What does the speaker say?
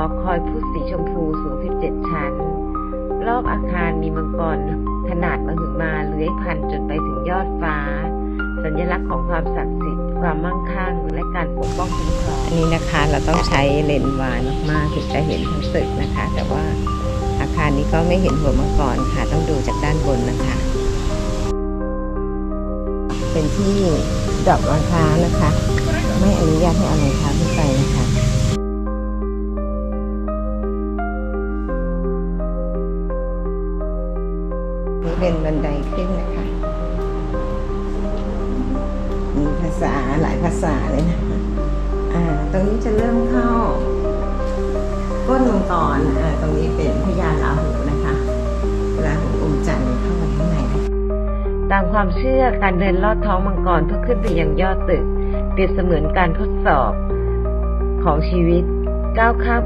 อคอยพุทธสีชมพูสูง 17 ชั้น รอบอาคารมีมังกรขนาดมหึมาเลื้อยพันจนไปถึงยอดฟ้า สัญลักษณ์ของความศักดิ์สิทธิ์ ความมั่งคั่ง และการปกป้องคุ้มครองอันนี้นะคะ เราต้องใช้เลนส์วานมากๆถึงจะเห็นทั้งตึกนะคะ แต่ว่าอาคารนี้ก็ไม่เห็นหัวมังกรค่ะ ต้องดูจากด้านบนนะคะ เป็นที่ดอกรองเท้านะคะ ไม่อนุญาตให้เอารองเท้า นี่เป็นบันไดขึ้นนะคะ มีภาษาหลายภาษาเลยนะคะอ่า ตรงนี้จะเริ่มเข้าก้นมังกรอ่าตรงนี้เป็นพญาลาหูนะคะลาหูอมจันทร์เข้าไปข้างในนะตามความเชื่อการเดินลอดท้องมังกรเพื่อขึ้นไปยังยอดตึก เปรียบเสมือนการทดสอบของชีวิตก้าวข้าม